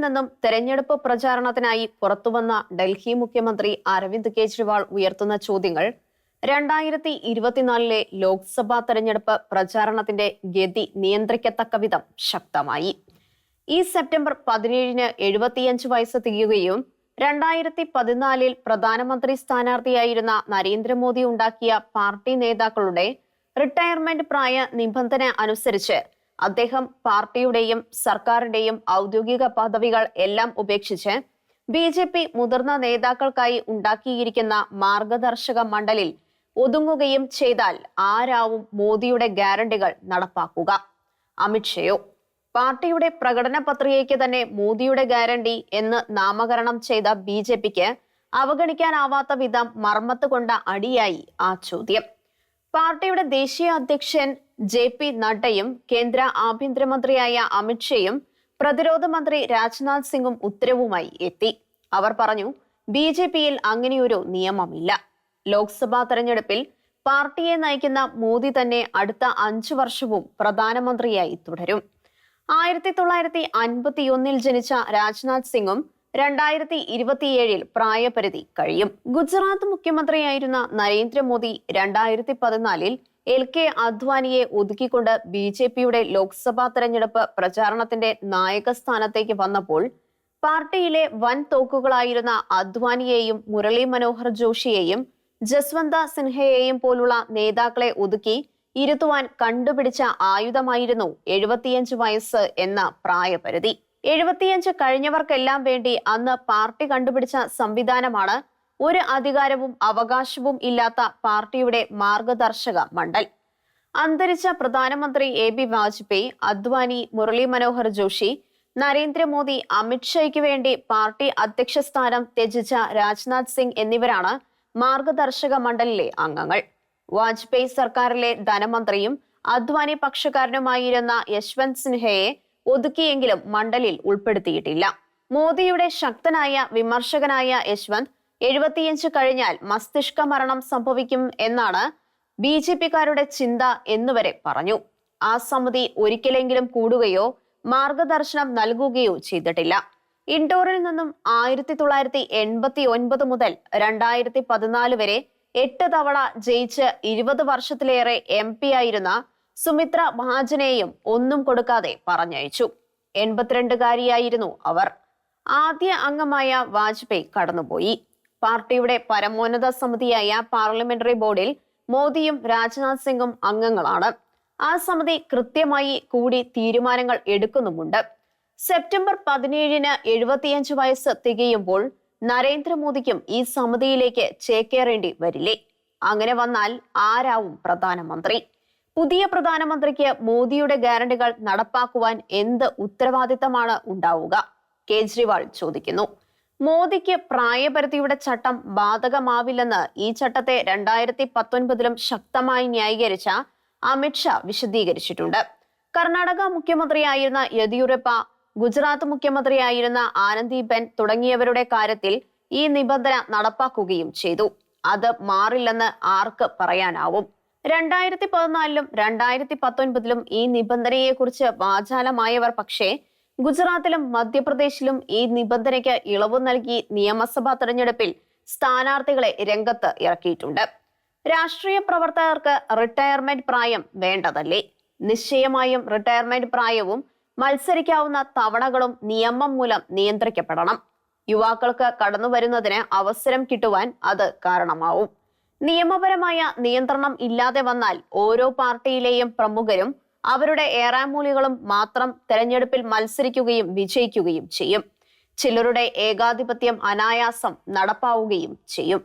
നിന്നും തെരഞ്ഞെടുപ്പ് പ്രചാരണത്തിനായി പുറത്തുവന്ന ഡൽഹി മുഖ്യമന്ത്രി അരവിന്ദ് കെജ്രിവാൾ ഉയർത്തുന്ന ചോദ്യങ്ങൾ രണ്ടായിരത്തി ഇരുപത്തിനാലിലെ ലോക്സഭാ തെരഞ്ഞെടുപ്പ് പ്രചാരണത്തിന്റെ ഗതി നിയന്ത്രിക്കത്തക്ക വിധം ശക്തമായി. ഈ സെപ്റ്റംബർ പതിനേഴിന് എഴുപത്തിയഞ്ച് വയസ്സ് തികയുകയും രണ്ടായിരത്തി പതിനാലിൽ പ്രധാനമന്ത്രി സ്ഥാനാർത്ഥിയായിരുന്ന നരേന്ദ്രമോദി ഉണ്ടാക്കിയ പാർട്ടി നേതാക്കളുടെ റിട്ടയർമെന്റ് പ്രായ നിബന്ധന അനുസരിച്ച് അദ്ദേഹം പാർട്ടിയുടെയും സർക്കാരിന്റെയും ഔദ്യോഗിക പദവികൾ എല്ലാം ഉപേക്ഷിച്ച് ബി ജെ പി മുതിർന്ന നേതാക്കൾക്കായി ഉണ്ടാക്കിയിരിക്കുന്ന മാർഗദർശക മണ്ഡലിൽ ഒതുങ്ങുകയും ചെയ്താൽ ആരാവും മോദിയുടെ ഗ്യാരണ്ടികൾ നടപ്പാക്കുക. അമിത്ഷയോ പാർട്ടിയുടെ പ്രകടന പത്രികയ്ക്ക് തന്നെ മോദിയുടെ ഗ്യാരണ്ടി എന്ന് നാമകരണം ചെയ്ത ബി ജെ പിക്ക് അവഗണിക്കാനാവാത്ത വിധം മർമ്മത്ത് കൊണ്ട അടിയായി ആ ചോദ്യം. പാർട്ടിയുടെ ദേശീയ അധ്യക്ഷൻ ജെ പി നഡ്ഡയും കേന്ദ്ര ആഭ്യന്തരമന്ത്രിയായ അമിത്ഷയും പ്രതിരോധ മന്ത്രി രാജ്നാഥ് സിംഗും ഉത്തരവുമായി എത്തി. അവർ പറഞ്ഞു ബി ജെ പിയിൽ അങ്ങനെയൊരു നിയമമില്ല. ലോക്സഭാ തെരഞ്ഞെടുപ്പിൽ പാർട്ടിയെ നയിക്കുന്ന മോദി തന്നെ അടുത്ത അഞ്ചു വർഷവും പ്രധാനമന്ത്രിയായി തുടരും. ആയിരത്തി തൊള്ളായിരത്തി അൻപത്തിയൊന്നിൽ ജനിച്ച രാജ്നാഥ് സിംഗും രണ്ടായിരത്തി ഇരുപത്തിയേഴിൽ പ്രായപരിധി കഴിയും. ഗുജറാത്ത് മുഖ്യമന്ത്രിയായിരുന്ന നരേന്ദ്രമോദി രണ്ടായിരത്തി പതിനാലിൽ എൽ കെ അദ്വാനിയെ ഒതുക്കിക്കൊണ്ട് ബി ജെ പിയുടെ ലോക്സഭാ തെരഞ്ഞെടുപ്പ് പ്രചാരണത്തിന്റെ നായക സ്ഥാനത്തേക്ക് വന്നപ്പോൾ പാർട്ടിയിലെ വൻ തോക്കുകളായിരുന്ന അദ്വാനിയെയും മുരളി മനോഹർ ജോഷിയെയും ജസ്വന്ത സിൻഹയെയും പോലുള്ള നേതാക്കളെ ഒതുക്കി ഇരുത്തുവാൻ കണ്ടുപിടിച്ച ആയുധമായിരുന്നു എഴുപത്തിയഞ്ച് വയസ്സ് എന്ന പ്രായപരിധി. എഴുപത്തിയഞ്ച് കഴിഞ്ഞവർക്കെല്ലാം വേണ്ടി അന്ന് പാർട്ടി കണ്ടുപിടിച്ച സംവിധാനമാണ് ഒരു അധികാരവും അവകാശവും ഇല്ലാത്ത പാർട്ടിയുടെ മാർഗദർശക മണ്ഡൽ. അന്തരിച്ച പ്രധാനമന്ത്രി എ ബി വാജ്പേയി അദ്വാനി മുരളി മനോഹർ ജോഷി നരേന്ദ്രമോദി അമിത്ഷയ്ക്ക് വേണ്ടി പാർട്ടി അധ്യക്ഷ സ്ഥാനം ത്യജിച്ച രാജ്നാഥ് സിംഗ് എന്നിവരാണ് മാർഗദർശക മണ്ഡലിലെ അംഗങ്ങൾ. വാജ്പേയി സർക്കാരിലെ ധനമന്ത്രിയും അദ്വാനി പക്ഷക്കാരനുമായിരുന്ന യശ്വന്ത് സിൻഹയെ ഒതുക്കിയെങ്കിലും മണ്ഡലിൽ ഉൾപ്പെടുത്തിയിട്ടില്ല. മോദിയുടെ ശക്തനായ വിമർശകനായ യശ്വന്ത് എഴുപത്തിയഞ്ച് കഴിഞ്ഞാൽ മസ്തിഷ്ക മരണം സംഭവിക്കും എന്നാണ് ബി ജെ പിക്കാരുടെ ചിന്ത എന്നുവരെ പറഞ്ഞു. ആ സമിതി ഒരിക്കലെങ്കിലും കൂടുകയോ മാർഗദർശനം നൽകുകയോ ചെയ്തിട്ടില്ല. ഇൻഡോറിൽ നിന്നും ആയിരത്തി തൊള്ളായിരത്തി എൺപത്തി ഒൻപത് മുതൽ രണ്ടായിരത്തി പതിനാല് വരെ എട്ട് തവണ ജയിച്ച് ഇരുപത് വർഷത്തിലേറെ എം പി ആയിരുന്ന സുമിത്ര മഹാജനെയും ഒന്നും കൊടുക്കാതെ പറഞ്ഞയച്ചു. എൺപത്തിരണ്ടുകാരിയായിരുന്നു അവർ. ആദ്യ അംഗമായ വാജ്പേയി കടന്നുപോയി. പാർട്ടിയുടെ പരമോന്നത സമിതിയായ പാർലമെന്ററി ബോർഡിൽ മോദിയും രാജ്നാഥ് സിംഗും അംഗങ്ങളാണ്. ആ സമിതി കൃത്യമായി കൂടി തീരുമാനങ്ങൾ എടുക്കുന്നുമുണ്ട്. സെപ്റ്റംബർ പതിനേഴിന് എഴുപത്തിയഞ്ച് വയസ്സ് തികയുമ്പോൾ നരേന്ദ്രമോദിക്കും ഈ സമിതിയിലേക്ക് ചേക്കേറേണ്ടി വരില്ലേ? അങ്ങനെ വന്നാൽ ആരാവും പ്രധാനമന്ത്രി? പുതിയ പ്രധാനമന്ത്രിക്ക് മോദിയുടെ ഗ്യാരണ്ടികൾ നടപ്പാക്കുവാൻ എന്ത് ഉത്തരവാദിത്തമാണ് ഉണ്ടാവുക? കേജ്രിവാൾ ചോദിക്കുന്നു. മോദിക്ക് പ്രായപരിധിയുടെ ചട്ടം ബാധകമാവില്ലെന്ന് ഈ ചട്ടത്തെ രണ്ടായിരത്തി പത്തൊൻപതിലും ശക്തമായി ന്യായീകരിച്ച അമിത്ഷാ വിശദീകരിച്ചിട്ടുണ്ട്. കർണാടക മുഖ്യമന്ത്രിയായിരുന്ന യെദ്യൂരപ്പ ഗുജറാത്ത് മുഖ്യമന്ത്രിയായിരുന്ന ആനന്ദിബെൻ തുടങ്ങിയവരുടെ കാര്യത്തിൽ ഈ നിബന്ധന നടപ്പാക്കുകയും ചെയ്തു. അത് മാറില്ലെന്ന് ആർക്ക് പറയാനാവും? രണ്ടായിരത്തി പതിനാലിലും രണ്ടായിരത്തി പത്തൊൻപതിലും ഈ നിബന്ധനയെക്കുറിച്ച് വാചാലമായവർ പക്ഷേ ഗുജറാത്തിലും മധ്യപ്രദേശിലും ഈ നിബന്ധനയ്ക്ക് ഇളവ് നൽകി നിയമസഭാ തെരഞ്ഞെടുപ്പിൽ സ്ഥാനാർത്ഥികളെ രംഗത്ത് ഇറക്കിയിട്ടുണ്ട്. രാഷ്ട്രീയ പ്രവർത്തകർക്ക് റിട്ടയർമെന്റ് പ്രായം വേണ്ടതല്ലേ? നിശ്ചയമായും റിട്ടയർമെന്റ് പ്രായവും മത്സരിക്കാവുന്ന തവണകളും നിയമം മൂലം നിയന്ത്രിക്കപ്പെടണം. യുവാക്കൾക്ക് കടന്നു വരുന്നതിന് അവസരം കിട്ടുവാൻ അത് കാരണമാവും. നിയമപരമായ നിയന്ത്രണം ഇല്ലാതെ വന്നാൽ ഓരോ പാർട്ടിയിലെയും പ്രമുഖരും അവരുടെ ഏറാമൂലികളും മാത്രം തെരഞ്ഞെടുപ്പിൽ മത്സരിക്കുകയും വിജയിക്കുകയും ചെയ്യും. ചിലരുടെ ഏകാധിപത്യം അനായാസം നടപ്പാവുകയും ചെയ്യും.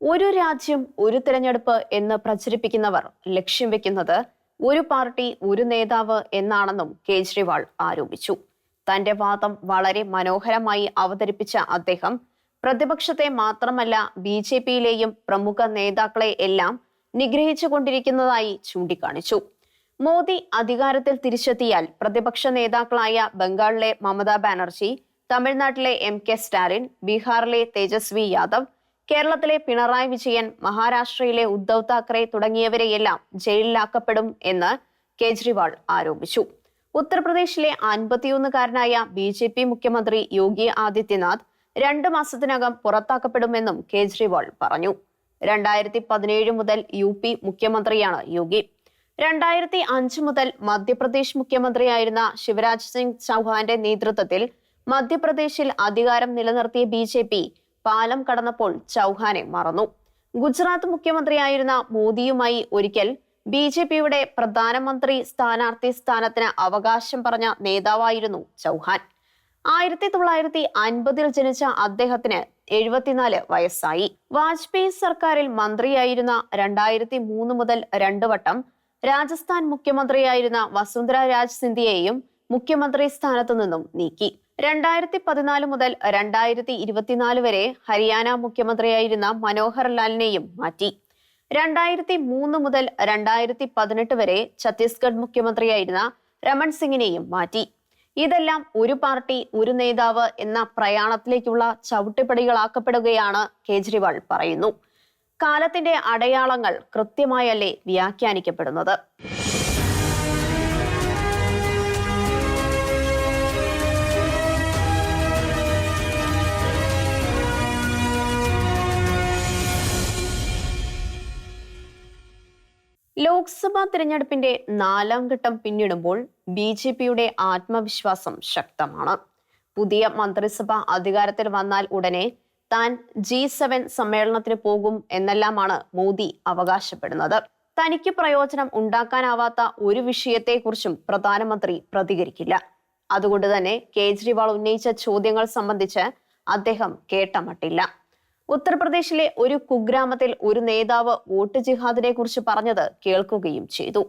ഒരു രാജ്യം ഒരു തിരഞ്ഞെടുപ്പ് എന്ന് പ്രചരിപ്പിക്കുന്നവർ ലക്ഷ്യം വെക്കുന്നത് ഒരു പാർട്ടി ഒരു നേതാവ് എന്നാണെന്നും കേജ്രിവാൾ ആരോപിച്ചു. തന്റെ വാദം വളരെ മനോഹരമായി അവതരിപ്പിച്ച അദ്ദേഹം പ്രതിപക്ഷത്തെ മാത്രമല്ല ബി ജെ പിയിലെയും പ്രമുഖ നേതാക്കളെ എല്ലാം നിഗ്രഹിച്ചു കൊണ്ടിരിക്കുന്നതായി ചൂണ്ടിക്കാണിച്ചു. മോദി അധികാരത്തിൽ തിരിച്ചെത്തിയാൽ പ്രതിപക്ഷ നേതാക്കളായ ബംഗാളിലെ മമതാ ബാനർജി തമിഴ്നാട്ടിലെ എം കെ സ്റ്റാലിൻ ബീഹാറിലെ തേജസ്വി യാദവ് കേരളത്തിലെ പിണറായി വിജയൻ മഹാരാഷ്ട്രയിലെ ഉദ്ധവ് താക്കറെ തുടങ്ങിയവരെയെല്ലാം ജയിലിലാക്കപ്പെടും എന്ന് കേജ്രിവാൾ ആരോപിച്ചു. ഉത്തർപ്രദേശിലെ അൻപത്തിയൊന്നുകാരനായ ബി ജെ പി മുഖ്യമന്ത്രി യോഗി ആദിത്യനാഥ് രണ്ട് മാസത്തിനകം പുറത്താക്കപ്പെടുമെന്നും കേജ്രിവാൾ പറഞ്ഞു. രണ്ടായിരത്തി പതിനേഴ് മുതൽ യു പി മുഖ്യമന്ത്രിയാണ് യോഗി. രണ്ടായിരത്തി അഞ്ച് മുതൽ മധ്യപ്രദേശ് മുഖ്യമന്ത്രിയായിരുന്ന ശിവരാജ് സിംഗ് ചൗഹാന്റെ നേതൃത്വത്തിൽ മധ്യപ്രദേശിൽ അധികാരം നിലനിർത്തിയ ബി ജെ പി പാലം കടന്നപ്പോൾ ചൗഹാനെ മറന്നു. ഗുജറാത്ത് മുഖ്യമന്ത്രിയായിരുന്ന മോദിയുമായി ഒരിക്കൽ ബി ജെ പിയുടെ പ്രധാനമന്ത്രി സ്ഥാനാർത്ഥി സ്ഥാനത്തിന് അവകാശം പറഞ്ഞ നേതാവായിരുന്നു ചൗഹാൻ. ആയിരത്തി തൊള്ളായിരത്തി അൻപതിൽ ജനിച്ച അദ്ദേഹത്തിന് എഴുപത്തിനാല് വയസ്സായി. വാജ്പേയി സർക്കാരിൽ മന്ത്രിയായിരുന്ന രണ്ടായിരത്തി മൂന്ന് മുതൽ രണ്ടു വട്ടം രാജസ്ഥാൻ മുഖ്യമന്ത്രിയായിരുന്ന വസുന്ധര രാജ് സിന്ധ്യയെയും മുഖ്യമന്ത്രി സ്ഥാനത്തു നിന്നും നീക്കി. രണ്ടായിരത്തി പതിനാല് മുതൽ രണ്ടായിരത്തി ഇരുപത്തിനാല് വരെ ഹരിയാന മുഖ്യമന്ത്രിയായിരുന്ന മനോഹർ ലാലിനെയും മാറ്റി. രണ്ടായിരത്തി മൂന്ന് മുതൽ രണ്ടായിരത്തി പതിനെട്ട് വരെ ഛത്തീസ്ഗഡ് മുഖ്യമന്ത്രിയായിരുന്ന രമൺ സിംഗിനെയും മാറ്റി. ഇതെല്ലാം ഒരു പാർട്ടി ഒരു നേതാവ് എന്ന പ്രയാണത്തിലേക്കുള്ള ചവിട്ടുപടികളാക്കപ്പെടുകയാണ് കേജ്രിവാൾ പറയുന്നു. കാലത്തിന്റെ അടയാളങ്ങൾ കൃത്യമായല്ലേ വ്യാഖ്യാനിക്കപ്പെടുന്നത്? ലോക്സഭാ തിരഞ്ഞെടുപ്പിന്റെ നാലാം ഘട്ടം പിന്നിടുമ്പോൾ ബി ജെ പിയുടെ ആത്മവിശ്വാസം ശക്തമാണ്. പുതിയ മന്ത്രിസഭ അധികാരത്തിൽ വന്നാൽ ഉടനെ താൻ ജി സെവൻ സമ്മേളനത്തിന് പോകും എന്നെല്ലാമാണ് മോദി അവകാശപ്പെടുന്നത്. തനിക്ക് പ്രയോജനം ഉണ്ടാക്കാനാവാത്ത ഒരു വിഷയത്തെക്കുറിച്ചും പ്രധാനമന്ത്രി പ്രതികരിക്കില്ല. അതുകൊണ്ട് തന്നെ കേജ്രിവാൾ ഉന്നയിച്ച ചോദ്യങ്ങൾ സംബന്ധിച്ച് അദ്ദേഹം കേട്ടമട്ടില്ല ഉത്തർപ്രദേശിലെ ഒരു കുഗ്രാമത്തിൽ ഒരു നേതാവ് വോട്ട് ജിഹാദിനെ കുറിച്ച് പറഞ്ഞത് കേൾക്കുകയും ചെയ്തു.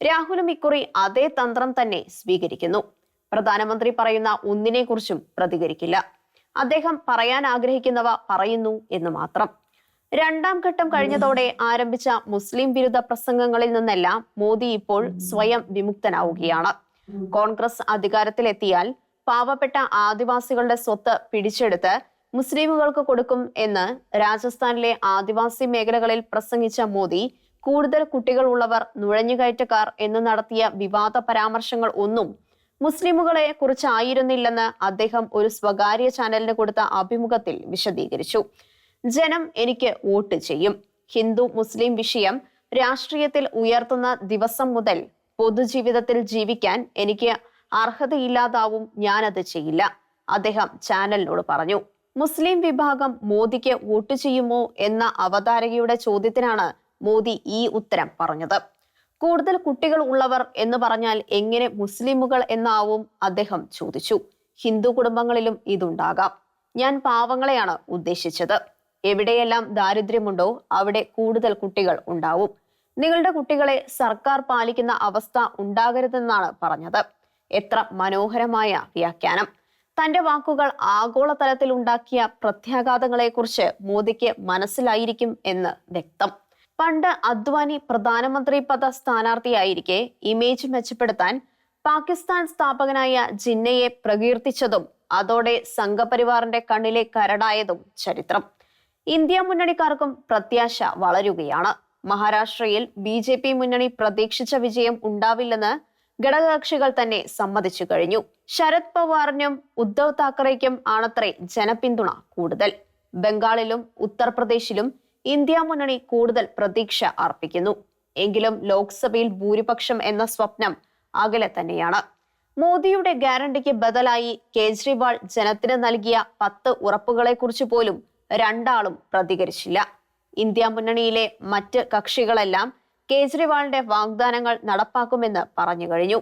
രാഹുലും ഇക്കുറി അതേ തന്ത്രം തന്നെ സ്വീകരിക്കുന്നു. പ്രധാനമന്ത്രി പറയുന്ന ഒന്നിനെ കുറിച്ചും പ്രതികരിക്കില്ല. അദ്ദേഹം പറയാൻ ആഗ്രഹിക്കുന്നവ പറയുന്നു എന്ന് മാത്രം. രണ്ടാം ഘട്ടം കഴിഞ്ഞതോടെ ആരംഭിച്ച മുസ്ലിം വിരുദ്ധ പ്രസംഗങ്ങളിൽ നിന്നെല്ലാം മോദി ഇപ്പോൾ സ്വയം വിമുക്തനാവുകയാണ്. കോൺഗ്രസ് അധികാരത്തിലെത്തിയാൽ പാവപ്പെട്ട ആദിവാസികളുടെ സ്വത്ത് പിടിച്ചെടുത്ത് മുസ്ലിമുകൾക്ക് കൊടുക്കും എന്ന് രാജസ്ഥാനിലെ ആദിവാസി മേഖലകളിൽ പ്രസംഗിച്ച മോദി കൂടുതൽ കുട്ടികൾ ഉള്ളവർ നുഴഞ്ഞുകയറ്റക്കാർ എന്ന് നടത്തിയ വിവാദ പരാമർശങ്ങൾ ഒന്നും മുസ്ലിമുകളെ കുറിച്ചായിരുന്നില്ലെന്ന് അദ്ദേഹം ഒരു സ്വകാര്യ ചാനലിന് കൊടുത്ത അഭിമുഖത്തിൽ വിശദീകരിച്ചു. ജനം എനിക്ക് വോട്ട് ചെയ്യും. ഹിന്ദു മുസ്ലിം വിഷയം രാഷ്ട്രീയത്തിൽ ഉയർത്തുന്ന ദിവസം മുതൽ പൊതുജീവിതത്തിൽ ജീവിക്കാൻ എനിക്ക് അർഹതയില്ലാതാവും ഞാനത് ചെയ്യില്ല അദ്ദേഹം ചാനലിനോട് പറഞ്ഞു. മുസ്ലിം വിഭാഗം മോദിക്ക് വോട്ട് ചെയ്യുമോ എന്ന അവതാരകയുടെ ചോദ്യത്തിനാണ് മോദി ഈ ഉത്തരം പറഞ്ഞത്. കൂടുതൽ കുട്ടികൾ ഉള്ളവർ എന്ന് പറഞ്ഞാൽ എങ്ങനെ മുസ്ലിമുകൾ എന്നാവും അദ്ദേഹം ചോദിച്ചു. ഹിന്ദു കുടുംബങ്ങളിലും ഇതുണ്ടാകാം. ഞാൻ പാവങ്ങളെയാണ് ഉദ്ദേശിച്ചത്. എവിടെയെല്ലാം ദാരിദ്ര്യമുണ്ടോ അവിടെ കൂടുതൽ കുട്ടികൾ ഉണ്ടാവും. നിങ്ങളുടെ കുട്ടികളെ സർക്കാർ പാലിക്കുന്ന അവസ്ഥ ഉണ്ടാകരുതെന്നാണ് പറഞ്ഞത്. എത്ര മനോഹരമായ വ്യാഖ്യാനം. തന്റെ വാക്കുകൾ ആഗോളതലത്തിൽ ഉണ്ടാക്കിയ പ്രത്യാഘാതങ്ങളെക്കുറിച്ച് മോദിക്ക് മനസ്സിലായിരിക്കും എന്ന് വ്യക്തം. പണ്ട് അദ്വാനി പ്രധാനമന്ത്രി പദ സ്ഥാനാർത്ഥിയായിരിക്കെ ഇമേജ് മെച്ചപ്പെടുത്താൻ പാകിസ്ഥാൻ സ്ഥാപകനായ ജിന്നയെ പ്രകീർത്തിച്ചതും അതോടെ സംഘപരിവാറിന്റെ കണ്ണിലെ കരടായതും ചരിത്രം. ഇന്ത്യ മുന്നണിക്കാർക്കും പ്രത്യാശ വളരുകയാണ്. മഹാരാഷ്ട്രയിൽ ബി മുന്നണി പ്രതീക്ഷിച്ച വിജയം ഉണ്ടാവില്ലെന്ന് ഘടകകക്ഷികൾ തന്നെ സമ്മതിച്ചു കഴിഞ്ഞു. ശരത് പവാറിനും ഉദ്ധവ് താക്കറേക്കും ആണത്രേ ജനപിന്തുണ കൂടുതൽ. ബംഗാളിലും ഉത്തർപ്രദേശിലും ഇന്ത്യ മുന്നണി കൂടുതൽ പ്രതീക്ഷ അർപ്പിക്കുന്നു. എങ്കിലും ലോക്സഭയിൽ ഭൂരിപക്ഷം എന്ന സ്വപ്നം അകലെ തന്നെയാണ്. മോദിയുടെ ഗ്യാരണ്ടിക്ക് ബദലായി കേജ്രിവാൾ ജനത്തിന് നൽകിയ പത്ത് ഉറപ്പുകളെക്കുറിച്ച് പോലും രണ്ടാളും പ്രതികരിച്ചില്ല. ഇന്ത്യ മുന്നണിയിലെ മറ്റ് കക്ഷികളെല്ലാം കേജ്രിവാളിന്റെ വാഗ്ദാനങ്ങൾ നടപ്പാക്കുമെന്ന് പറഞ്ഞു കഴിഞ്ഞു.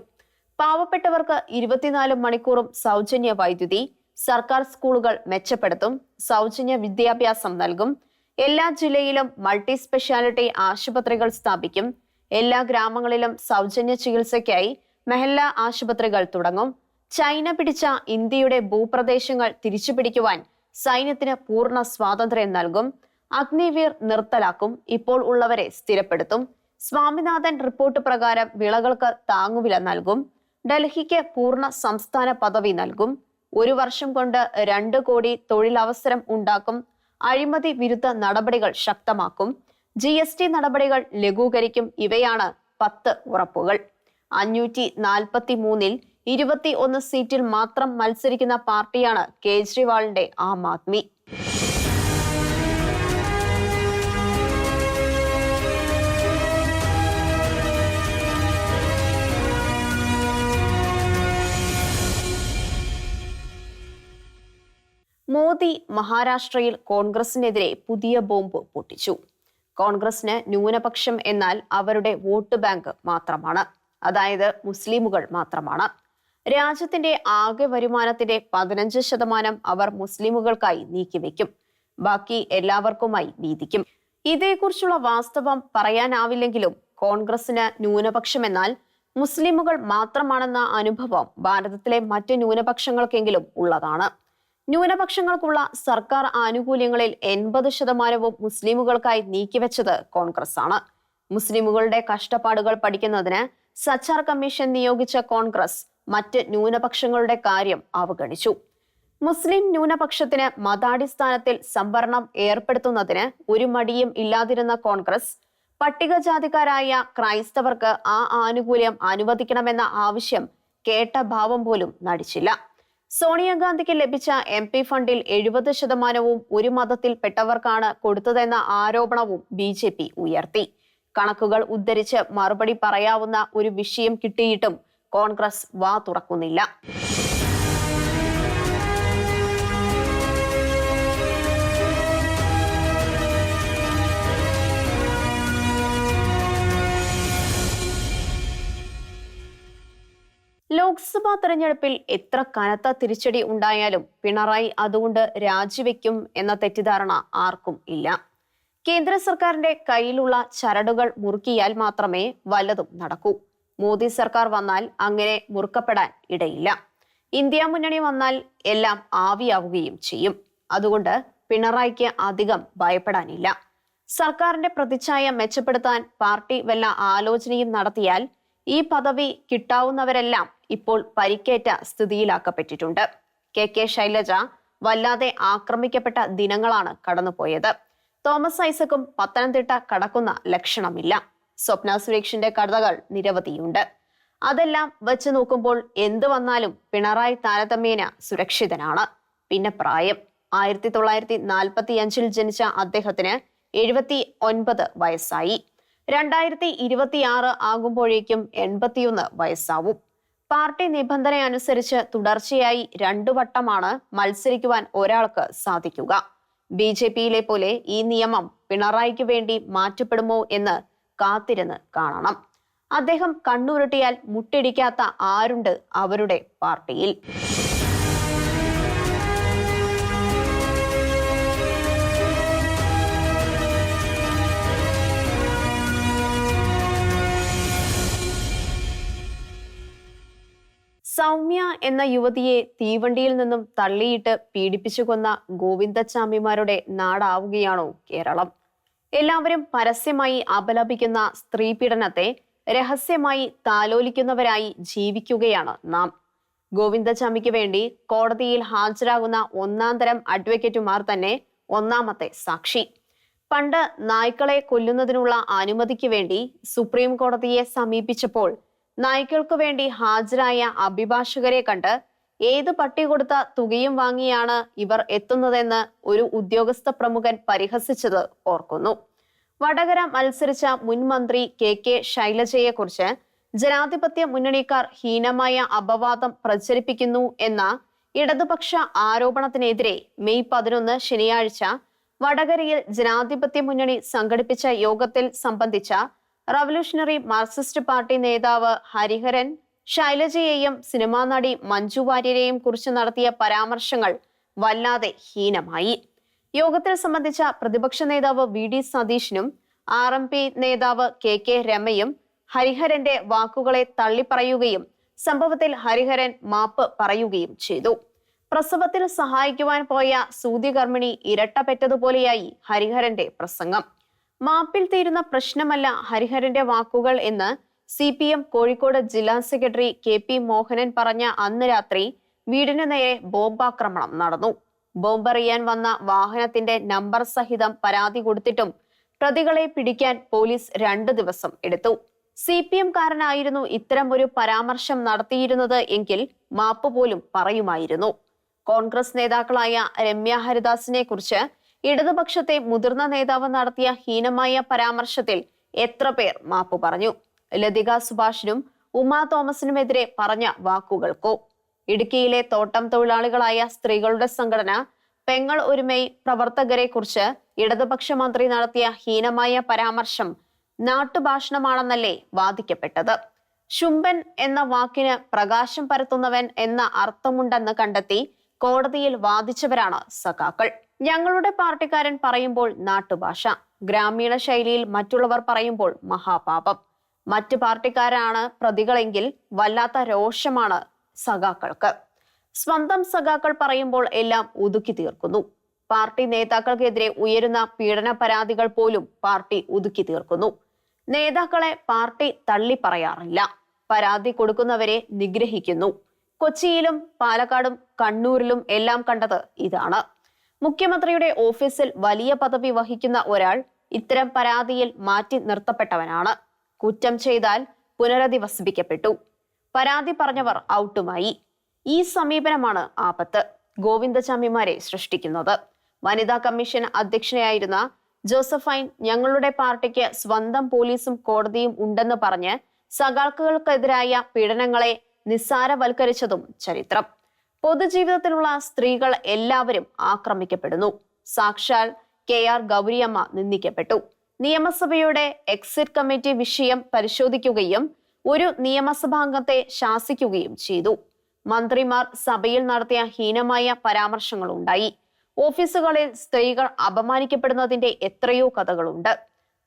പാവപ്പെട്ടവർക്ക് ഇരുപത്തിനാല് മണിക്കൂറും സൗജന്യ വൈദ്യുതി സർക്കാർ സ്കൂളുകൾ മെച്ചപ്പെടുത്തും സൗജന്യ വിദ്യാഭ്യാസം നൽകും എല്ലാ ജില്ലയിലും മൾട്ടി സ്പെഷ്യാലിറ്റി ആശുപത്രികൾ സ്ഥാപിക്കും എല്ലാ ഗ്രാമങ്ങളിലും സൗജന്യ ചികിത്സയ്ക്കായി മെഹല്ല ആശുപത്രികൾ തുടങ്ങും ചൈന പിടിച്ച ഇന്ത്യയുടെ ഭൂപ്രദേശങ്ങൾ തിരിച്ചുപിടിക്കുവാൻ സൈന്യത്തിന് പൂർണ സ്വാതന്ത്ര്യം നൽകും അഗ്നിവീർ നിർത്തലാക്കും ഇപ്പോൾ ഉള്ളവരെ സ്ഥിരപ്പെടുത്തും സ്വാമിനാഥൻ റിപ്പോർട്ട് പ്രകാരം വിളകൾക്ക് താങ്ങുവില നൽകും. ഡൽഹിക്ക് പൂർണ സംസ്ഥാന പദവി നൽകും. ഒരു വർഷം കൊണ്ട് രണ്ട് കോടി തൊഴിലവസരം ഉണ്ടാക്കും. അഴിമതി വിരുദ്ധ നടപടികൾ ശക്തമാക്കും. ജി എസ് ടി നടപടികൾ ലഘൂകരിക്കും. ഇവയാണ് പത്ത് ഉറപ്പുകൾ. അഞ്ഞൂറ്റി നാൽപ്പത്തി മൂന്നിൽ ഇരുപത്തി ഒന്ന് സീറ്റിൽ മാത്രം മത്സരിക്കുന്ന പാർട്ടിയാണ് കേജ്രിവാളിന്റെ ആം ആദ്മി. മോദി മഹാരാഷ്ട്രയിൽ കോൺഗ്രസിനെതിരെ പുതിയ ബോംബ് പൊട്ടിച്ചു. കോൺഗ്രസിന് ന്യൂനപക്ഷം എന്നാൽ അവരുടെ വോട്ട് ബാങ്ക് മാത്രമാണ്. അതായത് മുസ്ലിമുകൾ മാത്രമാണ്. രാജ്യത്തിന്റെ ആകെ വരുമാനത്തിന്റെ പതിനഞ്ച് ശതമാനം അവർ മുസ്ലിമുകൾക്കായി നീക്കിവെക്കും ബാക്കി എല്ലാവർക്കുമായി വീതിക്കും. ഇതേക്കുറിച്ചുള്ള വാസ്തവം പറയാനാവില്ലെങ്കിലും കോൺഗ്രസിന് ന്യൂനപക്ഷമെന്നാൽ മുസ്ലിമുകൾ മാത്രമാണെന്ന അനുഭവം ഭാരതത്തിലെ മറ്റ് ന്യൂനപക്ഷങ്ങൾക്കെങ്കിലും ഉള്ളതാണ്. ന്യൂനപക്ഷങ്ങൾക്കുള്ള സർക്കാർ ആനുകൂല്യങ്ങളിൽ എൺപത് ശതമാനവും മുസ്ലിമുകൾക്കായി നീക്കിവെച്ചത് കോൺഗ്രസ് ആണ് മുസ്ലിമുകളുടെ കഷ്ടപ്പാടുകൾ പഠിക്കുന്നതിന് സച്ചാർ കമ്മീഷൻ നിയോഗിച്ച കോൺഗ്രസ് മറ്റ് ന്യൂനപക്ഷങ്ങളുടെ കാര്യം അവഗണിച്ചു. മുസ്ലിം ന്യൂനപക്ഷത്തിന് മതാടിസ്ഥാനത്തിൽ സംവരണം ഏർപ്പെടുത്തുന്നതിന് ഒരു മടിയും ഇല്ലാതിരുന്ന കോൺഗ്രസ് പട്ടികജാതിക്കാരായ ക്രൈസ്തവർക്ക് ആ ആനുകൂല്യം അനുവദിക്കണമെന്ന ആവശ്യം കേട്ട ഭാവം പോലും നടിച്ചില്ല. സോണിയാഗാന്ധിക്ക് ലഭിച്ച എം പി ഫണ്ടിൽ എഴുപത് ശതമാനവും ഒരു മതത്തിൽ പെട്ടവർക്കാണ് കൊടുത്തതെന്ന ആരോപണവും ബി ജെ പി ഉയർത്തി. കണക്കുകൾ ഉദ്ധരിച്ച് മറുപടി പറയാവുന്ന ഒരു വിഷയം കിട്ടിയിട്ടും കോൺഗ്രസ് വാ തുറക്കുന്നില്ല. ലോക്സഭാ തെരഞ്ഞെടുപ്പിൽ എത്ര കനത്ത തിരിച്ചടി ഉണ്ടായാലും പിണറായി അതുകൊണ്ട് രാജിവെക്കും എന്ന തെറ്റിദ്ധാരണ ആർക്കും ഇല്ല. കേന്ദ്ര സർക്കാരിന്റെ കയ്യിലുള്ള ചരടുകൾ മുറുക്കിയാൽ മാത്രമേ വല്ലതും നടക്കൂ. മോദി സർക്കാർ വന്നാൽ അങ്ങനെ മുറുക്കപ്പെടാൻ ഇടയില്ല. ഇന്ത്യ മുന്നണി വന്നാൽ എല്ലാം ആവിയാവുകയും ചെയ്യും. അതുകൊണ്ട് പിണറായിക്ക് അധികം ഭയപ്പെടാനില്ല. സർക്കാരിന്റെ പ്രതിച്ഛായ മെച്ചപ്പെടുത്താൻ പാർട്ടി വല്ല ആലോചനയും നടത്തിയാൽ ഈ പദവി കിട്ടാവുന്നവരെല്ലാം ഇപ്പോൾ പരിക്കേറ്റ സ്ഥിതിയിലാക്കപ്പെട്ടിട്ടുണ്ട്. കെ കെ ശൈലജ വല്ലാതെ ആക്രമിക്കപ്പെട്ട ദിനങ്ങളാണ് കടന്നുപോയത്. തോമസ് ഐസക്കും പത്തനംതിട്ട കടക്കുന്ന ലക്ഷണമില്ല. സ്വപ്ന സുരേഷിന്റെ കഥകൾ നിരവധിയുണ്ട്. അതെല്ലാം വെച്ച് നോക്കുമ്പോൾ എന്തു വന്നാലും പിണറായി താരതമ്യേന സുരക്ഷിതനാണ്. പിന്നെ പ്രായം. ആയിരത്തി തൊള്ളായിരത്തി നാൽപ്പത്തി അഞ്ചിൽ ജനിച്ച അദ്ദേഹത്തിന് എഴുപത്തി ഒൻപത് വയസ്സായി. രണ്ടായിരത്തി ഇരുപത്തിയാറ് ആകുമ്പോഴേക്കും എൺപത്തിയൊന്ന് വയസ്സാവും. പാർട്ടി നിബന്ധന അനുസരിച്ച് തുടർച്ചയായി രണ്ടു വട്ടമാണ് മത്സരിക്കുവാൻ ഒരാൾക്ക് സാധിക്കുക. ബി ജെ പിയിലെ പോലെ ഈ നിയമം പിണറായിക്ക് വേണ്ടി മാറ്റപ്പെടുമോ എന്ന് കാത്തിരുന്ന് കാണണം. അദ്ദേഹം കണ്ണുരുട്ടിയാൽ മുട്ടിടിക്കാത്ത ആരുണ്ട് അവരുടെ പാർട്ടിയിൽ? സൗമ്യ എന്ന യുവതിയെ തീവണ്ടിയിൽ നിന്നും തള്ളിയിട്ട് പീഡിപ്പിച്ചു കൊന്ന ഗോവിന്ദച്ചാമിമാരുടെ നാടാവുകയാണോ കേരളം? എല്ലാവരും പരസ്യമായി അപലപിക്കുന്ന സ്ത്രീ പീഡനത്തെ രഹസ്യമായി താലോലിക്കുന്നവരായി ജീവിക്കുകയാണ് നാം. ഗോവിന്ദച്ചാമിക്ക് വേണ്ടി കോടതിയിൽ ഹാജരാകുന്ന ഒന്നാം തരം അഡ്വക്കേറ്റുമാർ തന്നെ ഒന്നാമത്തെ സാക്ഷി. പണ്ട് നായ്ക്കളെ കൊല്ലുന്നതിനുള്ള അനുമതിക്ക് വേണ്ടി സുപ്രീം കോടതിയെ സമീപിച്ചപ്പോൾ നായ്ക്കൾക്ക് വേണ്ടി ഹാജരായ അഭിഭാഷകരെ കണ്ട് ഏത് പട്ടി കൊടുത്ത തുകയും വാങ്ങിയാണ് ഇവർ എത്തുന്നതെന്ന് ഒരു ഉദ്യോഗസ്ഥ പ്രമുഖൻ പരിഹസിച്ചത് ഓർക്കുന്നു. വടകര മത്സരിച്ച മുൻ മന്ത്രി കെ കെ ശൈലജയെക്കുറിച്ച് ജനാധിപത്യ മുന്നണിക്കാർ ഹീനമായ അപവാദം പ്രചരിപ്പിക്കുന്നു എന്ന ഇടതുപക്ഷ ആരോപണത്തിനെതിരെ മെയ് പതിനൊന്ന് ശനിയാഴ്ച വടകരയിൽ ജനാധിപത്യ മുന്നണി സംഘടിപ്പിച്ച യോഗത്തിൽ സംബന്ധിച്ച റവല്യൂഷണറി മാർക്സിസ്റ്റ് പാർട്ടി നേതാവ് ഹരിഹരൻ ശൈലജയെയും സിനിമാ നടി മഞ്ജു വാര്യരെയും കുറിച്ച് നടത്തിയ പരാമർശങ്ങൾ വല്ലാതെ ഹീനമായി. യോഗത്തിൽ സംബന്ധിച്ച പ്രതിപക്ഷ നേതാവ് വി ഡി സതീഷിനും ആർ എം പി നേതാവ് കെ കെ രമയും ഹരിഹരന്റെ വാക്കുകളെ തള്ളിപ്പറയുകയും സംഭവത്തിൽ ഹരിഹരൻ മാപ്പ് പറയുകയും ചെയ്തു. പ്രസവത്തിൽ സഹായിക്കുവാൻ പോയ സൂതികർമ്മിണി ഇരട്ട പെറ്റതുപോലെയായി ഹരിഹരന്റെ പ്രസംഗം. മാപ്പിൽ തീരുന്ന പ്രശ്നമല്ല ഹരിഹരന്റെ വാക്കുകൾ എന്ന് സി പി എം കോഴിക്കോട് ജില്ലാ സെക്രട്ടറി കെ പി മോഹനൻ പറഞ്ഞ അന്ന് രാത്രി വീടിന് നേരെ ബോംബാക്രമണം നടന്നു. ബോംബെറിയാൻ വന്ന വാഹനത്തിന്റെ നമ്പർ സഹിതം പരാതി കൊടുത്തിട്ടും പ്രതികളെ പിടിക്കാൻ പോലീസ് രണ്ട് ദിവസം എടുത്തു. സി പി എംകാരനായിരുന്നു ഇത്തരം ഒരു പരാമർശം നടത്തിയിരുന്നത് എങ്കിൽ മാപ്പ് പോലും പറയുമായിരുന്നു. കോൺഗ്രസ് നേതാക്കളായ രമ്യ ഹരിദാസിനെ കുറിച്ച് ഇടതുപക്ഷത്തെ മുതിർന്ന നേതാവ് നടത്തിയ ഹീനമായ പരാമർശത്തിൽ എത്ര പേർ മാപ്പ് പറഞ്ഞു? ലതിക സുഭാഷിനും ഉമാ തോമസിനുമെതിരെ പറഞ്ഞ വാക്കുകൾക്കോ ഇടുക്കിയിലെ തോട്ടം തൊഴിലാളികളായ സ്ത്രീകളുടെ സംഘടന പെങ്ങൾ ഒരുമൈ പ്രവർത്തകരെ കുറിച്ച് ഇടതുപക്ഷ മന്ത്രി നടത്തിയ ഹീനമായ പരാമർശം നാട്ടുഭാഷണമാണെന്നല്ലേ വാദിക്കപ്പെട്ടത്? ശുംബൻ എന്ന വാക്കിന് പ്രകാശം പരത്തുന്നവൻ എന്ന അർത്ഥമുണ്ടെന്ന് കണ്ടെത്തി കോടതിയിൽ വാദിച്ചവരാണ് സഖാക്കൾ. ഞങ്ങളുടെ പാർട്ടിക്കാരൻ പറയുമ്പോൾ നാട്ടുഭാഷ ഗ്രാമീണ ശൈലിയിൽ മറ്റുള്ളവർ പറയുമ്പോൾ മഹാപാപം. മറ്റു പാർട്ടിക്കാരാണ് പ്രതികളെങ്കിൽ വല്ലാത്ത രോഷമാണ് സഖാക്കൾക്ക്. സ്വന്തം സഖാക്കൾ പറയുമ്പോൾ എല്ലാം ഒതുക്കി തീർക്കുന്നു. പാർട്ടി നേതാക്കൾക്കെതിരെ ഉയരുന്ന പീഡന പരാതികൾ പോലും പാർട്ടി ഒതുക്കി തീർക്കുന്നു. നേതാക്കളെ പാർട്ടി തള്ളി പറയാറില്ല പരാതി കൊടുക്കുന്നവരെ നിഗ്രഹിക്കുന്നു. കൊച്ചിയിലും പാലക്കാടും കണ്ണൂരിലും എല്ലാം കണ്ടത് ഇതാണ്. മുഖ്യമന്ത്രിയുടെ ഓഫീസിൽ വലിയ പദവി വഹിക്കുന്ന ഒരാൾ ഇത്തരം പരാതിയിൽ മാറ്റി നിർത്തപ്പെട്ടവനാണ്. കുറ്റം ചെയ്താൽ പുനരധിവസിപ്പിക്കപ്പെട്ടു. പരാതി പറഞ്ഞവർ ഔട്ടുമായി. ഈ സമീപനമാണ് ആപത്ത്. ഗോവിന്ദചാമിമാരെ സൃഷ്ടിക്കുന്നത്. വനിതാ കമ്മീഷൻ അധ്യക്ഷയായിരുന്ന ജോസഫൈൻ ഞങ്ങളുടെ പാർട്ടിക്ക് സ്വന്തം പോലീസും കോടതിയും ഉണ്ടെന്ന് പറഞ്ഞ് സഖാക്കൾക്കെതിരായ പീഡനങ്ങളെ നിസ്സാരവൽക്കരിച്ചതും ചരിത്രം. പൊതുജീവിതത്തിലുള്ള സ്ത്രീകൾ എല്ലാവരും ആക്രമിക്കപ്പെടുന്നു. സാക്ഷാൽ കെ ആർ ഗൗരിയമ്മ നിന്ദിക്കപ്പെട്ടു. നിയമസഭയുടെ എക്സിറ്റ് കമ്മിറ്റി വിഷയം പരിശോധിക്കുകയും ഒരു നിയമസഭാംഗത്തെ ശാസിക്കുകയും ചെയ്തു. മന്ത്രിമാർ സഭയിൽ നടത്തിയ ഹീനമായ പരാമർശങ്ങൾ ഉണ്ടായി ഓഫീസുകളിൽ സ്ത്രീകൾ അപമാനിക്കപ്പെടുന്നതിന്റെ എത്രയോ കഥകളുണ്ട്.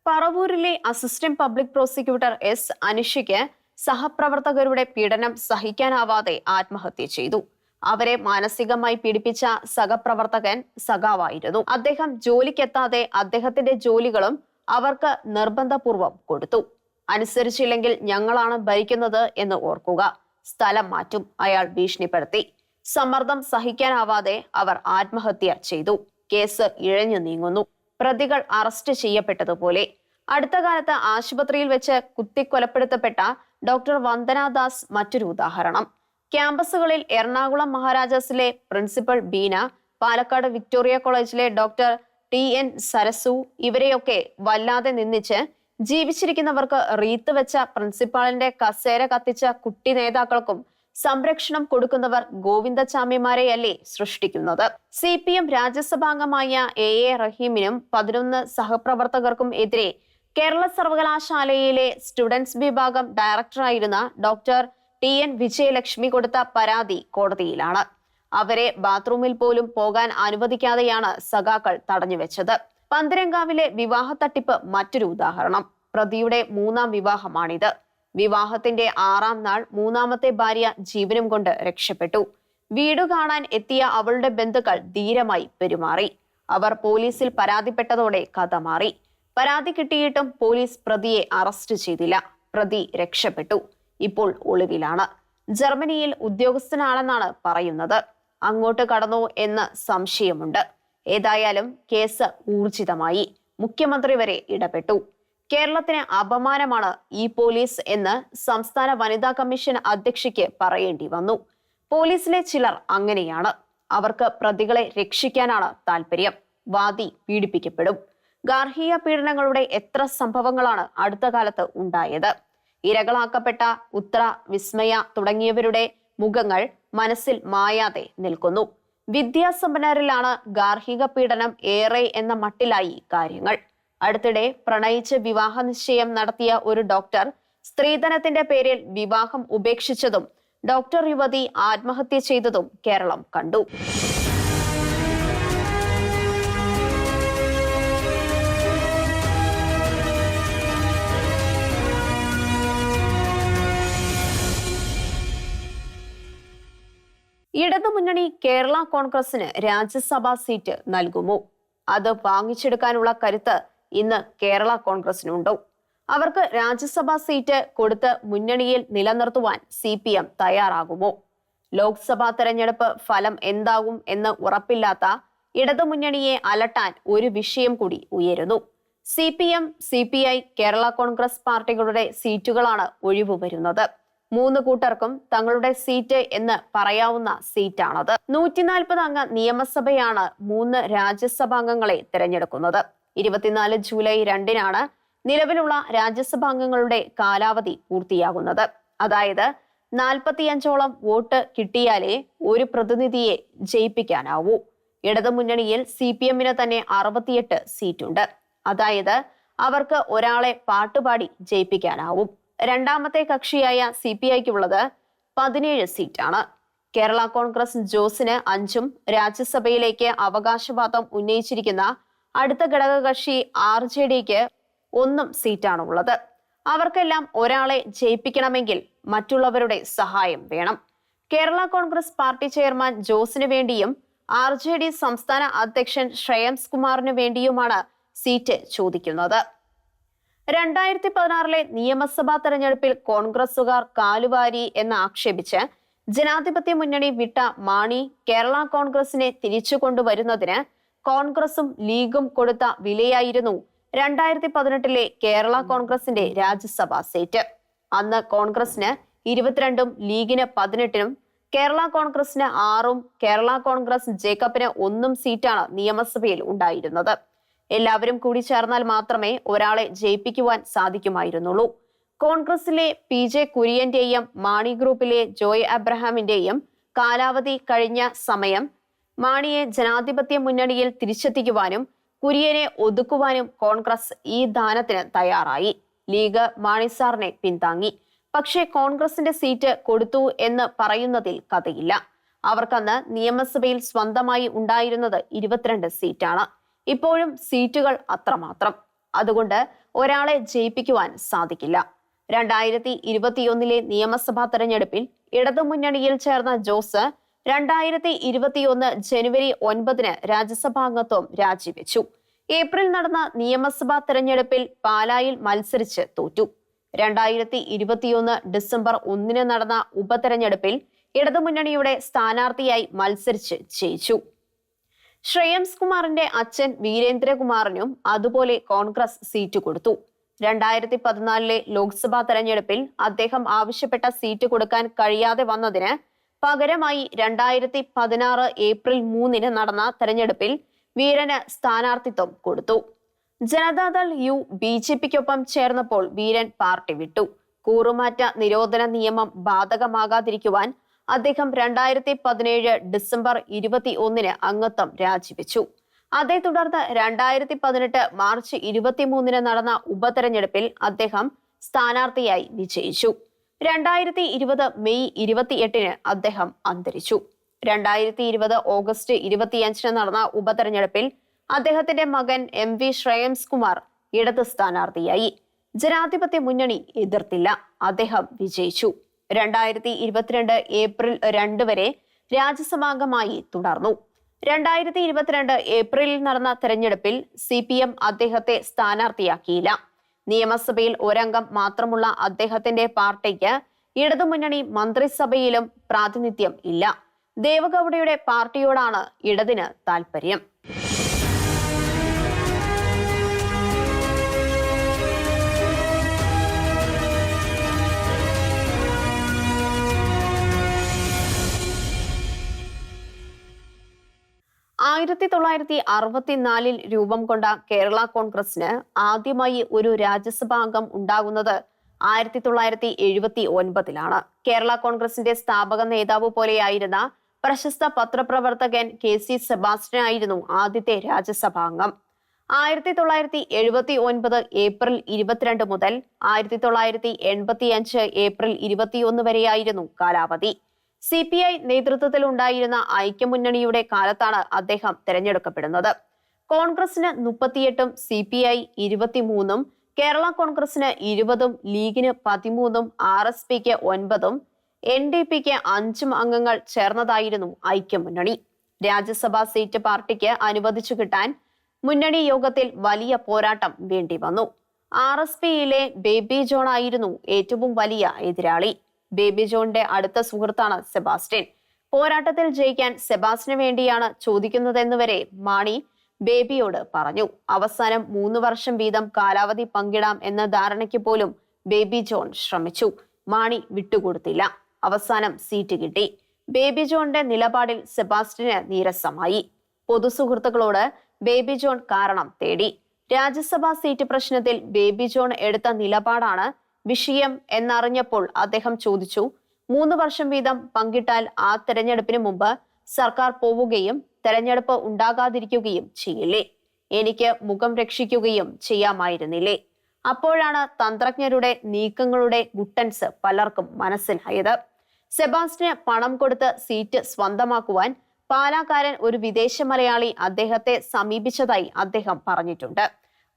പറവൂരിലെ അസിസ്റ്റന്റ് പബ്ലിക് പ്രോസിക്യൂട്ടർ എസ് അനിഷയ്ക്ക് സഹപ്രവർത്തകരുടെ പീഡനം സഹിക്കാനാവാതെ ആത്മഹത്യ ചെയ്തു. അവരെ മാനസികമായി പീഡിപ്പിച്ച സഹപ്രവർത്തകൻ സഖാവായിരുന്നു. അദ്ദേഹം ജോലിക്കെത്താതെ അദ്ദേഹത്തിന്റെ ജോലികളും അവർക്ക് നിർബന്ധപൂർവം കൊടുത്തു. അനുസരിച്ചില്ലെങ്കിൽ ഞങ്ങളാണ് ഭരിക്കുന്നത് എന്ന് ഓർക്കുക. സ്ഥലം മാറ്റും. അയാൾ ഭീഷണിപ്പെടുത്തി. സമ്മർദ്ദം സഹിക്കാനാവാതെ അവർ ആത്മഹത്യ ചെയ്തു. കേസ് ഇഴഞ്ഞു നീങ്ങുന്നു. പ്രതികൾ അറസ്റ്റ് ചെയ്യപ്പെട്ടതുപോലെ. അടുത്ത കാലത്ത് ആശുപത്രിയിൽ വെച്ച് കുത്തിക്കൊലപ്പെടുത്തപ്പെട്ട ഡോക്ടർ വന്ദനാദാസ് മറ്റൊരു ഉദാഹരണം. ക്യാമ്പസുകളിൽ എറണാകുളം മഹാരാജാസിലെ പ്രിൻസിപ്പൽ ബീന പാലക്കാട് വിക്ടോറിയ കോളേജിലെ ഡോക്ടർ ടി എൻ സരസു ഇവരെയൊക്കെ വല്ലാതെ നിന്നിച്ച് ജീവിച്ചിരിക്കുന്നവർക്ക് റീത്ത് വെച്ച പ്രിൻസിപ്പാളിന്റെ കസേര കത്തിച്ച കുട്ടി നേതാക്കൾക്കും സംരക്ഷണം കൊടുക്കുന്നവർ ഗോവിന്ദചാമ്യമാരെയല്ലേ സൃഷ്ടിക്കുന്നത്? സി പി എം രാജ്യസഭാംഗമായ എ എ റഹീമിനും പതിനൊന്ന് സഹപ്രവർത്തകർക്കും എതിരെ കേരള സർവകലാശാലയിലെ സ്റ്റുഡൻസ് വിഭാഗം ഡയറക്ടറായിരുന്ന ഡോക്ടർ ടി എൻ വിജയലക്ഷ്മി കൊടുത്ത പരാതി കോടതിയിലാണ്. അവരെ ബാത്റൂമിൽ പോലും പോകാൻ അനുവദിക്കാതെയാണ് സഖാക്കൾ തടഞ്ഞുവെച്ചത്. പന്തരങ്കാവിലെ വിവാഹ തട്ടിപ്പ് മറ്റൊരു ഉദാഹരണം. പ്രതിയുടെ മൂന്നാം വിവാഹമാണിത്. വിവാഹത്തിന്റെ ആറാം നാൾ മൂന്നാമത്തെ ഭാര്യ ജീവനും കൊണ്ട് രക്ഷപ്പെട്ടു. വീട് കാണാൻ എത്തിയ അവളുടെ ബന്ധുക്കൾ ധീരമായി പെരുമാറി. അവർ പോലീസിൽ പരാതിപ്പെട്ടതോടെ കഥ മാറി. പരാതി കിട്ടിയിട്ടും പോലീസ് പ്രതിയെ അറസ്റ്റ് ചെയ്തില്ല. പ്രതി രക്ഷപ്പെട്ടു. ഇപ്പോൾ ഒളിവിലാണ്. ജർമ്മനിയിൽ ഉദ്യോഗസ്ഥനാണെന്നാണ് പറയുന്നത്. അങ്ങോട്ട് കടന്നോ എന്ന് സംശയമുണ്ട്. ഏതായാലും കേസ് ഊർജിതമായി. മുഖ്യമന്ത്രി വരെ ഇടപെട്ടു. കേരളത്തിന് അപമാനമാണ് ഈ പോലീസ് എന്ന് സംസ്ഥാന വനിതാ കമ്മീഷൻ അധ്യക്ഷയ്ക്ക് പറയേണ്ടി വന്നു. പോലീസിലെ ചിലർ അങ്ങനെയാണ്. അവർക്ക് പ്രതികളെ രക്ഷിക്കാനാണ് താല്പര്യം. വാദി പീഡിപ്പിക്കപ്പെടും. ഗാർഹിക പീഡനങ്ങളുടെ എത്ര സംഭവങ്ങളാണ് അടുത്ത കാലത്ത് ഉണ്ടായത്? ഇരകളാക്കപ്പെട്ട ഉത്ര വിസ്മയ തുടങ്ങിയവരുടെ മുഖങ്ങൾ മനസ്സിൽ മായാതെ നിൽക്കുന്നു. വിദ്യാസമ്പന്നരിലാണ് ഗാർഹിക പീഡനം ഏറെ എന്ന മട്ടിലായി കാര്യങ്ങൾ. അടുത്തിടെ പ്രണയിച്ച് വിവാഹ നിശ്ചയം നടത്തിയ ഒരു ഡോക്ടർ സ്ത്രീധനത്തിന്റെ പേരിൽ വിവാഹം ഉപേക്ഷിച്ചതും ഡോക്ടർ യുവതി ആത്മഹത്യ ചെയ്തതും കേരളം കണ്ടു. ഇടതുമുന്നണി കേരള കോൺഗ്രസിന് രാജ്യസഭാ സീറ്റ് നൽകുമോ? അത് വാങ്ങിച്ചെടുക്കാനുള്ള കരുത്ത് ഇന്ന് കേരള കോൺഗ്രസിനുണ്ടോ? അവർക്ക് രാജ്യസഭാ സീറ്റ് കൊടുത്ത് മുന്നണിയിൽ നിലനിർത്തുവാൻ സി പി എം തയ്യാറാകുമോ? ലോക്സഭാ തെരഞ്ഞെടുപ്പ് ഫലം എന്താകും എന്ന് ഉറപ്പില്ലാത്ത ഇടതുമുന്നണിയെ അലട്ടാൻ ഒരു വിഷയം കൂടി ഉയരുന്നു. C P M C P I Kerala Congress പാർട്ടികളുടെ സീറ്റുകളാണ് ഒഴിവു വരുന്നത് മൂന്ന് കൂട്ടർക്കും തങ്ങളുടെ സീറ്റ് എന്ന് പറയാവുന്ന സീറ്റാണത്. നൂറ്റിനാൽപ്പത് അംഗ നിയമസഭയാണ് മൂന്ന് രാജ്യസഭാംഗങ്ങളെ തിരഞ്ഞെടുക്കുന്നത്. ഇരുപത്തിനാല് ജൂലൈ രണ്ടിനാണ് നിലവിലുള്ള രാജ്യസഭാംഗങ്ങളുടെ കാലാവധി പൂർത്തിയാകുന്നത്. അതായത് നാൽപ്പത്തിയഞ്ചോളം വോട്ട് കിട്ടിയാലേ ഒരു പ്രതിനിധിയെ ജയിപ്പിക്കാനാവൂ. ഇടതുമുന്നണിയിൽ സി പി എമ്മിന് തന്നെ അറുപത്തിയെട്ട് സീറ്റുണ്ട്. അതായത് അവർക്ക് ഒരാളെ പാട്ടുപാടി ജയിപ്പിക്കാനാവും. രണ്ടാമത്തെ കക്ഷിയായ സി പി ഐക്കുള്ളത് പതിനേഴ് സീറ്റാണ്. കേരള കോൺഗ്രസ് ജോസിന് അഞ്ചും രാജ്യസഭയിലേക്ക് അവകാശവാദം ഉന്നയിച്ചിരിക്കുന്ന അടുത്ത ഘടക കക്ഷി ആർ ജെ ഡിക്ക് ഒന്നും സീറ്റാണ് ഉള്ളത് അവർക്കെല്ലാം ഒരാളെ ജയിപ്പിക്കണമെങ്കിൽ മറ്റുള്ളവരുടെ സഹായം വേണം. കേരള കോൺഗ്രസ് പാർട്ടി ചെയർമാൻ ജോസിന് വേണ്ടിയും ആർ ജെ ഡി സംസ്ഥാന അധ്യക്ഷൻ ശ്രേയംസ് കുമാറിന് വേണ്ടിയുമാണ് സീറ്റ് ചോദിക്കുന്നത്. രണ്ടായിരത്തി പതിനാറിലെ നിയമസഭാ തെരഞ്ഞെടുപ്പിൽ കോൺഗ്രസുകാർ കാലുവാരി എന്ന് ആക്ഷേപിച്ച് ജനാധിപത്യ മുന്നണി വിട്ട മാണി കേരള കോൺഗ്രസിനെ തിരിച്ചു കൊണ്ടുവരുന്നതിന് കോൺഗ്രസും ലീഗും കൊടുത്ത വിലയായിരുന്നു രണ്ടായിരത്തി പതിനെട്ടിലെ കേരള കോൺഗ്രസിന്റെ രാജ്യസഭാ സീറ്റ്. അന്ന് കോൺഗ്രസിന് ഇരുപത്തിരണ്ടും ലീഗിന് പതിനെട്ടിനും കേരള കോൺഗ്രസിന് ആറും കേരള കോൺഗ്രസ് ജേക്കബിന് ഒന്നും സീറ്റാണ് നിയമസഭയിൽ ഉണ്ടായിരുന്നത്. എല്ലാവരും കൂടി ചേർന്നാൽ മാത്രമേ ഒരാളെ ജയിപ്പിക്കുവാൻ സാധിക്കുമായിരുന്നുള്ളൂ. കോൺഗ്രസിലെ പി ജെ കുര്യന്റെയും മാണി ഗ്രൂപ്പിലെ ജോയ് അബ്രഹാമിന്റെയും കാലാവധി കഴിഞ്ഞ സമയം മാണിയെ ജനാധിപത്യ മുന്നണിയിൽ തിരിച്ചെത്തിക്കുവാനും കുര്യനെ ഒതുക്കുവാനും കോൺഗ്രസ് ഈ ദാനത്തിന് തയ്യാറായി. ലീഗ് മാണി സാറിനെ പിന്താങ്ങി. പക്ഷേ കോൺഗ്രസിന്റെ സീറ്റ് കൊടുത്തു എന്ന് പറയുന്നതിൽ കഥയില്ല. അവർക്കന്ന് നിയമസഭയിൽ സ്വന്തമായി ഉണ്ടായിരുന്നത് ഇരുപത്തിരണ്ട് സീറ്റാണ്. ഇപ്പോഴും സീറ്റുകൾ അത്രമാത്രം. അതുകൊണ്ട് ഒരാളെ ജയിപ്പിക്കുവാൻ സാധിക്കില്ല. രണ്ടായിരത്തി ഇരുപത്തിയൊന്നിലെ നിയമസഭാ തെരഞ്ഞെടുപ്പിൽ ഇടതുമുന്നണിയിൽ ചേർന്ന ജോസ് രണ്ടായിരത്തി ഇരുപത്തിയൊന്ന് ജനുവരി ഒൻപതിന് രാജ്യസഭാംഗത്വം രാജിവെച്ചു. ഏപ്രിൽ നടന്ന നിയമസഭാ തെരഞ്ഞെടുപ്പിൽ പാലായിൽ മത്സരിച്ച് തോറ്റു. രണ്ടായിരത്തി ഇരുപത്തിയൊന്ന് ഡിസംബർ ഒന്നിന് നടന്ന ഉപതെരഞ്ഞെടുപ്പിൽ ഇടതുമുന്നണിയുടെ സ്ഥാനാർത്ഥിയായി മത്സരിച്ച് ജയിച്ചു. ശ്രേയംസ് കുമാറിന്റെ അച്ഛൻ വീരേന്ദ്രകുമാറിനും അതുപോലെ കോൺഗ്രസ് സീറ്റ് കൊടുത്തു. രണ്ടായിരത്തി പതിനാലിലെ ലോക്സഭാ തെരഞ്ഞെടുപ്പിൽ അദ്ദേഹം ആവശ്യപ്പെട്ട സീറ്റ് കൊടുക്കാൻ കഴിയാതെ വന്നതിന് പകരമായി രണ്ടായിരത്തി പതിനാറ് ഏപ്രിൽ മൂന്നിന് നടന്ന തെരഞ്ഞെടുപ്പിൽ വീരന് സ്ഥാനാർത്ഥിത്വം കൊടുത്തു. ജനതാദൾ യു ബി ജെ പിക്കൊപ്പം ചേർന്നപ്പോൾ വീരൻ പാർട്ടി വിട്ടു. കൂറുമാറ്റ നിരോധന നിയമം ബാധകമാകാതിരിക്കുവാൻ അദ്ദേഹം രണ്ടായിരത്തി പതിനേഴ് ഡിസംബർ ഇരുപത്തി ഒന്നിന് അംഗത്വം രാജിവെച്ചു. അതേ തുടർന്ന് രണ്ടായിരത്തി പതിനെട്ട് മാർച്ച് ഇരുപത്തിമൂന്നിന് നടന്ന ഉപതെരഞ്ഞെടുപ്പിൽ അദ്ദേഹം സ്ഥാനാർത്ഥിയായി വിജയിച്ചു. രണ്ടായിരത്തി ഇരുപത് മെയ് ഇരുപത്തിയെട്ടിന് അദ്ദേഹം അന്തരിച്ചു. രണ്ടായിരത്തി ഇരുപത് ഓഗസ്റ്റ് ഇരുപത്തിയഞ്ചിന് നടന്ന ഉപതെരഞ്ഞെടുപ്പിൽ അദ്ദേഹത്തിന്റെ മകൻ എം വി ശ്രേയംസ് കുമാർ ഇടത് സ്ഥാനാർത്ഥിയായി. ജനാധിപത്യ മുന്നണി എതിർത്തില്ല. അദ്ദേഹം വിജയിച്ചു. രണ്ടായിരത്തി ഇരുപത്തിരണ്ട് ഏപ്രിൽ രണ്ട് വരെ രാജ്യസഭാംഗമായി തുടർന്നു. രണ്ടായിരത്തി ഇരുപത്തിരണ്ട് ഏപ്രിലിൽ നടന്ന തെരഞ്ഞെടുപ്പിൽ സി പി എം അദ്ദേഹത്തെ സ്ഥാനാർത്ഥിയാക്കിയില്ല. നിയമസഭയിൽ ഒരംഗം മാത്രമുള്ള അദ്ദേഹത്തിന്റെ പാർട്ടിക്ക് ഇടതുമുന്നണി മന്ത്രിസഭയിലും പ്രാതിനിധ്യം ഇല്ല. ദേവഗൌഡയുടെ പാർട്ടിയോടാണ് ഇടതിന് താൽപര്യം. ആയിരത്തി തൊള്ളായിരത്തി അറുപത്തിനാലിൽ രൂപം കൊണ്ട കേരള കോൺഗ്രസിന് ആദ്യമായി ഒരു രാജ്യസഭാ അംഗം ഉണ്ടാകുന്നത് ആയിരത്തി തൊള്ളായിരത്തി എഴുപത്തി ഒൻപതിലാണ് കേരള കോൺഗ്രസിന്റെ സ്ഥാപക നേതാവ് പോലെയായിരുന്ന പ്രശസ്ത പത്രപ്രവർത്തകൻ കെ സി സെബാസ്റ്റ്യൻ ആയിരുന്നു ആദ്യത്തെ രാജ്യസഭാ അംഗം ആയിരത്തി തൊള്ളായിരത്തി എഴുപത്തി ഒൻപത് ഏപ്രിൽ ഇരുപത്തിരണ്ട് മുതൽ ആയിരത്തി തൊള്ളായിരത്തി എൺപത്തി അഞ്ച് ഏപ്രിൽ ഇരുപത്തിയൊന്ന് വരെയായിരുന്നു കാലാവധി. സി പി ഐ നേതൃത്വത്തിലുണ്ടായിരുന്ന ഐക്യമുന്നണിയുടെ കാലത്താണ് അദ്ദേഹം തെരഞ്ഞെടുക്കപ്പെടുന്നത്. കോൺഗ്രസിന് മുപ്പത്തിയെട്ടും സി പി ഐ ഇരുപത്തിമൂന്നും കേരള കോൺഗ്രസിന് ഇരുപതും ലീഗിന് പതിമൂന്നും ആർ എസ് പിക്ക് ഒൻപതും എൻ ഡി പിക്ക് അഞ്ചും അംഗങ്ങൾ ചേർന്നതായിരുന്നു ഐക്യമുന്നണി. രാജ്യസഭാ സീറ്റ് പാർട്ടിക്ക് അനുവദിച്ചു കിട്ടാൻ മുന്നണി യോഗത്തിൽ വലിയ പോരാട്ടം വേണ്ടി വന്നു ആർ എസ് പിയിലെ ബേബി ജോൺ ആയിരുന്നു ഏറ്റവും വലിയ എതിരാളി. ബേബി ജോണിന്റെ അടുത്ത സുഹൃത്താണ് സെബാസ്റ്റ്യൻ. പോരാട്ടത്തിൽ ജയിക്കാൻ സെബാസ്റ്റിന് വേണ്ടിയാണ് ചോദിക്കുന്നതെന്ന് വരെ മാണി ബേബിയോട് പറഞ്ഞു. അവസാനം മൂന്ന് വർഷം വീതം കാലാവധി പങ്കിടാം എന്ന ധാരണയ്ക്ക് പോലും ബേബി ജോൺ ശ്രമിച്ചു. മാണി വിട്ടുകൊടുത്തില്ല. അവസാനം സീറ്റ് കിട്ടി. ബേബി ജോണിന്റെ നിലപാടിൽ സെബാസ്റ്റിന് നീരസമായി. പൊതുസുഹൃത്തുക്കളോട് ബേബി ജോൺ കാരണം തേടി. രാജ്യസഭാ സീറ്റ് പ്രശ്നത്തിൽ ബേബി ജോൺ എടുത്ത നിലപാടാണ് വിഷയം എന്നറിഞ്ഞപ്പോൾ അദ്ദേഹം ചോദിച്ചു മൂന്ന് വർഷം വീതം പങ്കിട്ടാൽ ആ തെരഞ്ഞെടുപ്പിന് മുമ്പ് സർക്കാർ പോവുകയും തെരഞ്ഞെടുപ്പ് ഉണ്ടാകാതിരിക്കുകയും ചെയ്യില്ലേ? എനിക്ക് മുഖം രക്ഷിക്കുകയും ചെയ്യാമായിരുന്നില്ലേ? അപ്പോഴാണ് തന്ത്രജ്ഞരുടെ നീക്കങ്ങളുടെ ഗുട്ടൻസ് പലർക്കും മനസ്സിലായത്. സെബാസ്റ്റിന് പണം കൊടുത്ത് സീറ്റ് സ്വന്തമാക്കുവാൻ പാലാക്കാരൻ ഒരു വിദേശ മലയാളി അദ്ദേഹത്തെ സമീപിച്ചതായി അദ്ദേഹം പറഞ്ഞിട്ടുണ്ട്.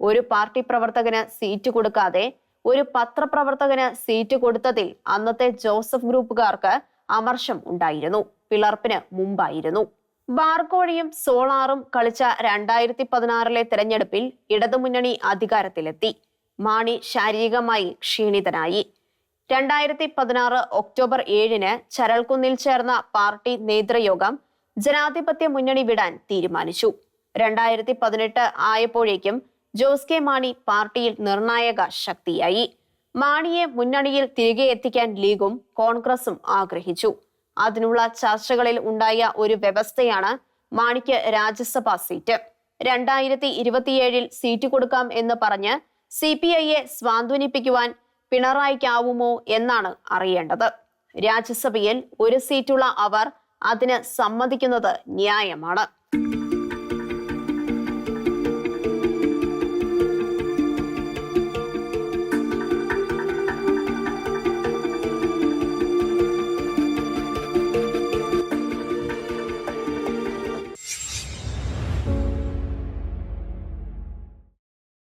ഒരു പാർട്ടി പ്രവർത്തകന് സീറ്റ് കൊടുക്കാതെ ഒരു പത്രപ്രവർത്തകന് സീറ്റ് കൊടുത്തതിൽ അന്നത്തെ ജോസഫ് ഗ്രൂപ്പുകാർക്ക് അമർഷം ഉണ്ടായിരുന്നു. പിളർപ്പിന് മുമ്പായിരുന്നു. ബാർക്കോഴിയും സോളാറും കളിച്ച രണ്ടായിരത്തി പതിനാറിലെ തെരഞ്ഞെടുപ്പിൽ ഇടതുമുന്നണി അധികാരത്തിലെത്തി. മാണി ശാരീരികമായി ക്ഷീണിതനായി. രണ്ടായിരത്തി പതിനാറ് ഒക്ടോബർ ഏഴിന് ചരൽക്കുന്നിൽ ചേർന്ന പാർട്ടി നേതൃയോഗം ജനാധിപത്യ മുന്നണി വിടാൻ തീരുമാനിച്ചു. രണ്ടായിരത്തി പതിനെട്ട് ആയപ്പോഴേക്കും ജോസ് കെ മാണി പാർട്ടിയിൽ നിർണായക ശക്തിയായി. മാണിയെ മുന്നണിയിൽ തിരികെ എത്തിക്കാൻ ലീഗും കോൺഗ്രസും ആഗ്രഹിച്ചു. അതിനുള്ള ചർച്ചകളിൽ ഉണ്ടായ ഒരു വ്യവസ്ഥയാണ് മാണിക്ക് രാജ്യസഭാ സീറ്റ്. രണ്ടായിരത്തി ഇരുപത്തിയേഴിൽ സീറ്റ് കൊടുക്കാം എന്ന് പറഞ്ഞ് സി പി ഐയെ സ്വാന്തനിപ്പിക്കുവാൻ പിണറായിക്കാവുമോ എന്നാണ് അറിയേണ്ടത്. രാജ്യസഭയിൽ ഒരു സീറ്റുള്ള അവർ അതിന് സമ്മതിക്കുന്നത് ന്യായമാണ്.